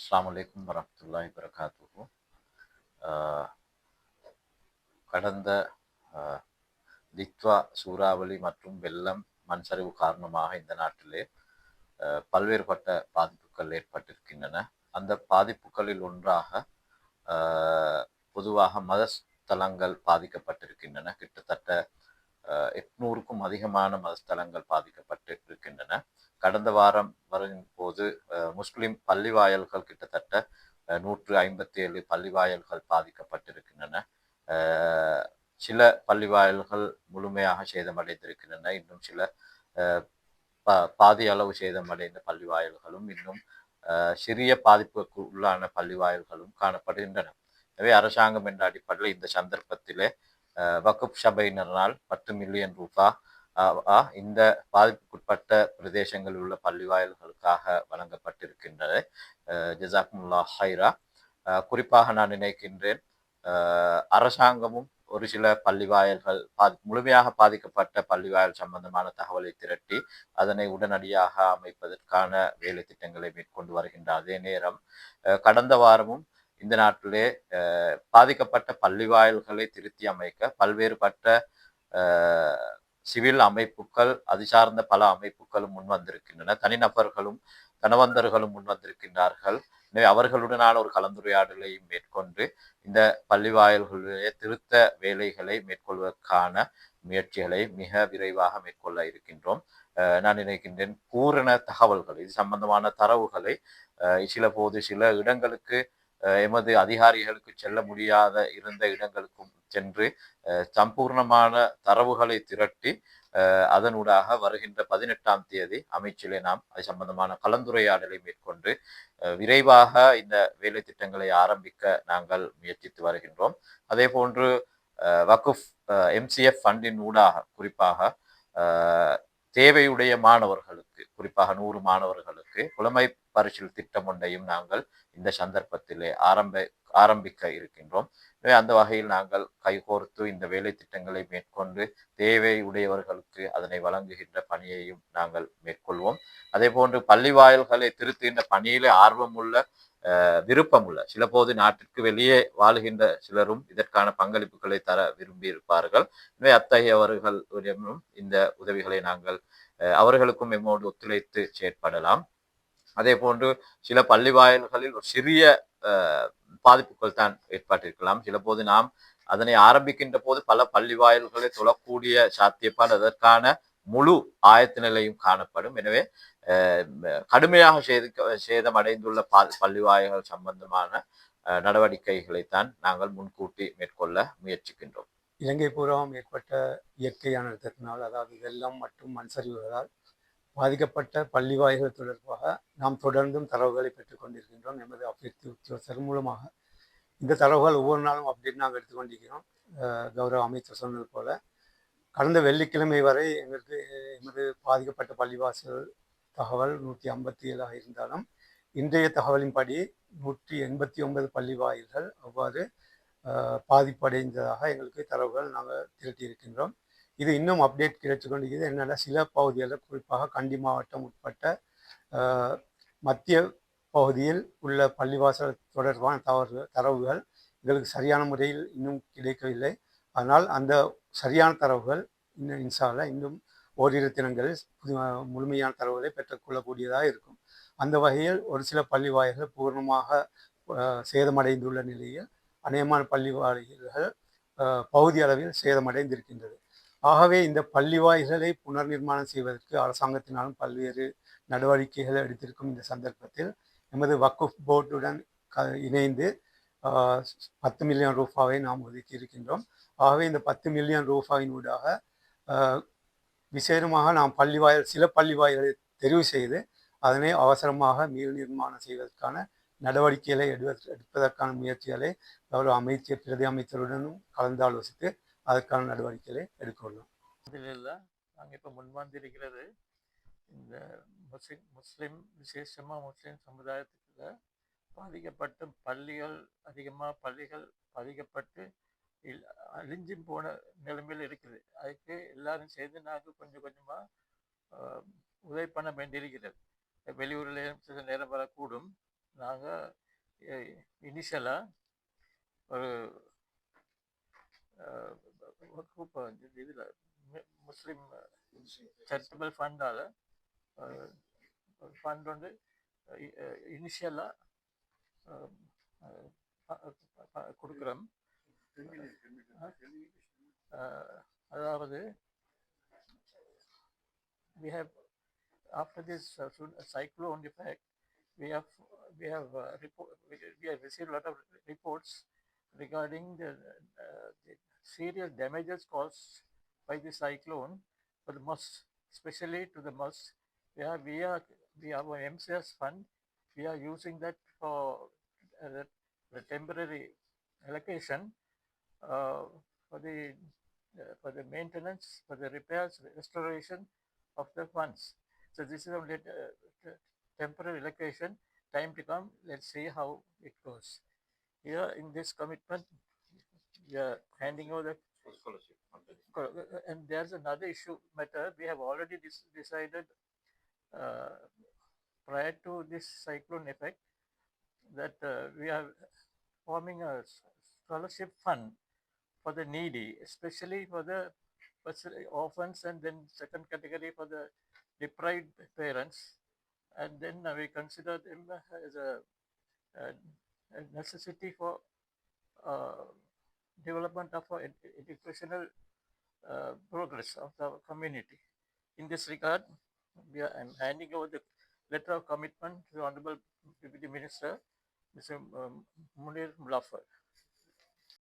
அஸ்லாமலைக்கும் அலைக்கும் வரஹ்மத்துல்லாஹி கடந்த ஆஹ், தித்வா சூறாவளி மற்றும் வெள்ளம் மண் சரிவு காரணமாக இந்த நாட்டிலே ஆஹ், பல்வேறுபட்ட பாதிப்புகள் ஏற்பட்டிருக்கின்றன அந்த பாதிப்புகளில் ஒன்றாக ஆஹ், பொதுவாக மத ஸ்தலங்கள் பாதிக்கப்பட்டிருக்கின்றன கிட்டத்தட்ட ஆஹ், எட்நூறுக்கும் அதிகமான மதஸ்தலங்கள் பாதிக்கப்பட்டு இருக்கின்றன கடந்த வாரம் வரும் போது முஸ்லிம் பள்ளி பள்ளிவாயல்கள் கிட்டத்தட்ட நூற்று ஐம்பத்தி ஏழு பள்ளிவாயல்கள் பாதிக்கப்பட்டிருக்கின்றன. சில சில பள்ளிவாயல்கள் முழுமையாக சேதமடைந்திருக்கின்றன. இன்னும் சில பா- பாதி அளவு சேதமடைந்த பள்ளிவாயல்களும் இன்னும் சிறிய பாதிப்புக்கு உள்ளான பள்ளிவாயல்களும் காணப்படுகின்றன. எனவே அரசாங்கம் என்ற அடிப்படையில் இந்த சந்தர்ப்பத்திலே வகுப் சபையினரால் பத்து மில்லியன் ரூபாய் இந்த பாதிப்புக்குட்பட்ட பிரதேசங்களில் உள்ள பள்ளிவாயல்களுக்காக வழங்கப்பட்டிருக்கின்றது. அஹ், ஹைரா. குறிப்பாக நான் நினைக்கின்றேன் அரசாங்கமும் ஒரு சில பள்ளிவாயல்கள் பாதி முழுமையாக பாதிக்கப்பட்ட பள்ளிவாயல் சம்பந்தமான தகவலை திரட்டி அதனை உடனடியாக அமைப்பதற்கான வேலை திட்டங்களை மேற்கொண்டு வருகின்ற அதே நேரம் கடந்த வாரமும் இந்த நாட்டிலே பாதிக்கப்பட்ட பள்ளிவாயல்களை திருத்தி அமைக்க பல்வேறுபட்ட சிவில் அமைப்புகள் அது சார்ந்த பல அமைப்புகளும் முன் வந்திருக்கின்றன தனிநபர்களும் தனவந்தர்களும் முன் வந்திருக்கின்றார்கள் எனவே அவர்களுடனான ஒரு கலந்துரையாடலை மேற்கொண்டு இந்த பள்ளிவாயல்களுடைய திருத்த வேலைகளை மேற்கொள்வதற்கான முயற்சிகளை மிக விரைவாக மேற்கொள்ள இருக்கின்றோம். நான் நினைக்கின்றேன் பூரண தகவல்கள் இது சம்பந்தமான தரவுகளை சில போது சில இடங்களுக்கு எமது அதிகாரிகளுக்கு செல்ல முடியாத இருந்த இடங்களுக்கும் சென்று சம்பூர்ணமான தரவுகளை திரட்டி அதனூடாக வருகின்ற பதினெட்டாம் தேதி அமைச்சிலே நாம் அது சம்பந்தமான கலந்துரையாடலை மேற்கொண்டு விரைவாக இந்த வேலை திட்டங்களை ஆரம்பிக்க நாங்கள் முயற்சித்து வருகின்றோம். அதே போன்று வக்குஃப் எம்சிஎஃப் ஃபண்டின் ஊடாக குறிப்பாக தேவையுடைய மாணவர்களுக்கு குறிப்பாக நூறு மாணவர்களுக்கு புலமை பரிசில் திட்டம் ஒன்றையும் நாங்கள் இந்த சந்தர்ப்பத்திலே ஆரம்ப ஆரம்பிக்க இருக்கின்றோம். எனவே அந்த வகையில் நாங்கள் கைகோர்த்து இந்த வேலை திட்டங்களை மேற்கொண்டு தேவை உடையவர்களுக்கு அதனை வழங்குகின்ற பணியையும் நாங்கள் மேற்கொள்வோம். அதே போன்று பள்ளி வாயில்களை திருத்துகின்ற பணியிலே ஆர்வமுள்ள விருப்பமுள்ள சில போது நாட்டிற்கு வெளியே வாழுகின்ற சிலரும் இதற்கான பங்களிப்புகளை தர விரும்பி இருப்பார்கள் எனவே அத்தகையவர்களிடமும் இந்த உதவிகளை நாங்கள் அஹ், அவர்களுக்கும் எம்மோடு ஒத்துழைத்து செயற்படலாம். அதே போன்று சில பள்ளி வாயில்களில் ஒரு சிறிய அஹ், பாதிப்புகள் தான் ஏற்பட்டிருக்கலாம். சில போது நாம் அதனை ஆரம்பிக்கின்ற போது பல பள்ளி வாயில்களை தொழக்கூடிய சாத்தியப்பாடு அதற்கான முழு ஆயத்த நிலையும் காணப்படும். எனவே கடுமையாக சேத சேதமடைந்துள்ள பா பள்ளி சம்பந்தமான நடவடிக்கைகளைத்தான் நாங்கள் முன்கூட்டி மேற்கொள்ள முயற்சிக்கின்றோம். இலங்கை பூராவும் ஏற்பட்ட இயற்கையான அனர்த்தத்தினால் அதாவது வெள்ளம் மற்றும் மண் சரிவுகளால் பாதிக்கப்பட்ட பள்ளிவாய்கள் தொடர்பாக நாம் தொடர்ந்தும் தரவுகளை பெற்றுக்கொண்டிருக்கின்றோம் எமது அபிவிருத்தி உத்தியோகர் மூலமாக இந்த தரவுகள் ஒவ்வொரு நாளும் அப்டேட் நாங்கள் எடுத்துக்கொண்டிருக்கிறோம் கௌரவ அமைச்சர் சொன்னது போல கடந்த வெள்ளிக்கிழமை வரை எங்களுக்கு எமது பாதிக்கப்பட்ட பள்ளிவாசல் தகவல் நூற்றி ஐம்பத்தி ஏழாக இருந்தாலும் இன்றைய தகவலின்படி நூற்றி எண்பத்தி ஒன்பது பள்ளி வாயில்கள் அவ்வாறு பாதிப்படைந்ததாக எங்களுக்கு தரவுகள் நாங்கள் திரட்டியிருக்கின்றோம். இது இன்னும் அப்டேட் கிடைச்சு கொண்டிருக்கிறது என்னென்னா சில பகுதிகளில் குறிப்பாக கண்டி மாவட்டம் உட்பட்ட மத்திய பகுதியில் உள்ள பள்ளிவாசல் தொடர்பான தவறு தரவுகள் எங்களுக்கு சரியான முறையில் இன்னும் கிடைக்கவில்லை. அதனால் அந்த சரியான தரவுகள் இன்னும் இன்சால இன்னும் ஓரிரு தினங்களில் புது- முழுமையான தரவுகளை பெற்றுக்கொள்ளக்கூடியதாக இருக்கும். அந்த வகையில் ஒரு சில பள்ளி வாயில்கள் பூர்ணமாக சேதமடைந்துள்ள நிலையில் அநேகமான பள்ளி வாயில்கள் பகுதி அளவில் சேதமடைந்திருக்கின்றது. ஆகவே இந்த பள்ளி வாயில்களை புனர் நிர்மாணம் செய்வதற்கு அரசாங்கத்தினாலும் பல்வேறு நடவடிக்கைகளை எடுத்திருக்கும் இந்த சந்தர்ப்பத்தில் எமது வக்குஃப் போர்டுடன் க இணைந்து பத்து மில்லியன் ரூபாவை நாம் ஒதுக்கி இருக்கின்றோம் ஆகவே இந்த பத்து மில்லியன் ரூபாயின் ஊடாக விசேடமாக நாம் பள்ளி வாயில் சில பள்ளி வாயில்களை தெரிவு செய்து அதனை அவசரமாக மீள் நிர்மாணம் செய்வதற்கான நடவடிக்கைகளை எடுவதற்கு எடுப்பதற்கான முயற்சிகளை கௌரவ அமைச்சர் பிரதி அமைச்சருடனும் கலந்து ஆலோசித்து அதற்கான நடவடிக்கைகளை எடுக்கொள்ளும் இதில் நாங்கள் இப்போ முன்வந்திருக்கிறது இந்த முஸ்லிம் முஸ்லிம் விசேஷமாக முஸ்லிம் சமுதாயத்துக்குள்ள பாதிக்கப்பட்ட பள்ளிகள் அதிகமாக பள்ளிகள் பாதிக்கப்பட்டு இல் அழிஞ்சு போன நிலைமையில் இருக்குது. அதுக்கு எல்லாரும் சேர்ந்து நாங்கள் கொஞ்சம் கொஞ்சமாக உதவி பண்ண வேண்டியிருக்கிறது. வெளியூரில் சில நேரம் வரக்கூடும். நாங்கள் இனிஷியலாக ஒரு இதில் முஸ்லீம் சர்ச்சபிள் ஃபண்டால் ஃபண்ட் வந்து இனிஷியலாக கொடுக்குறோம் அதாவது we have after this uh, sun- cyclone effect we have we have uh, report, we, we have received a lot of reports regarding the, uh, the serious damages caused by the cyclone for the mosques, especially to the mosques. We are we are we have our MCS fund. we are using that for uh, the, temporary allocation uh, for the uh, for the maintenance, for the repairs, restoration of the funds. So this is only uh, temporary allocation. Time to come, let's see how it goes. Here in this commitment, we are handing over the co- and there's another issue matter. We have already decided uh, prior to this cyclone effect that uh, we are forming a scholarship fund for the needy, especially for the orphans and then second category for the deprived parents. And then uh, we consider them as a, a, necessity for uh, development of ed- educational uh, progress of the community. In this regard, we are, I'm handing over the letter of commitment to the Honorable Deputy Minister, Mr. um, Munir Mulafar.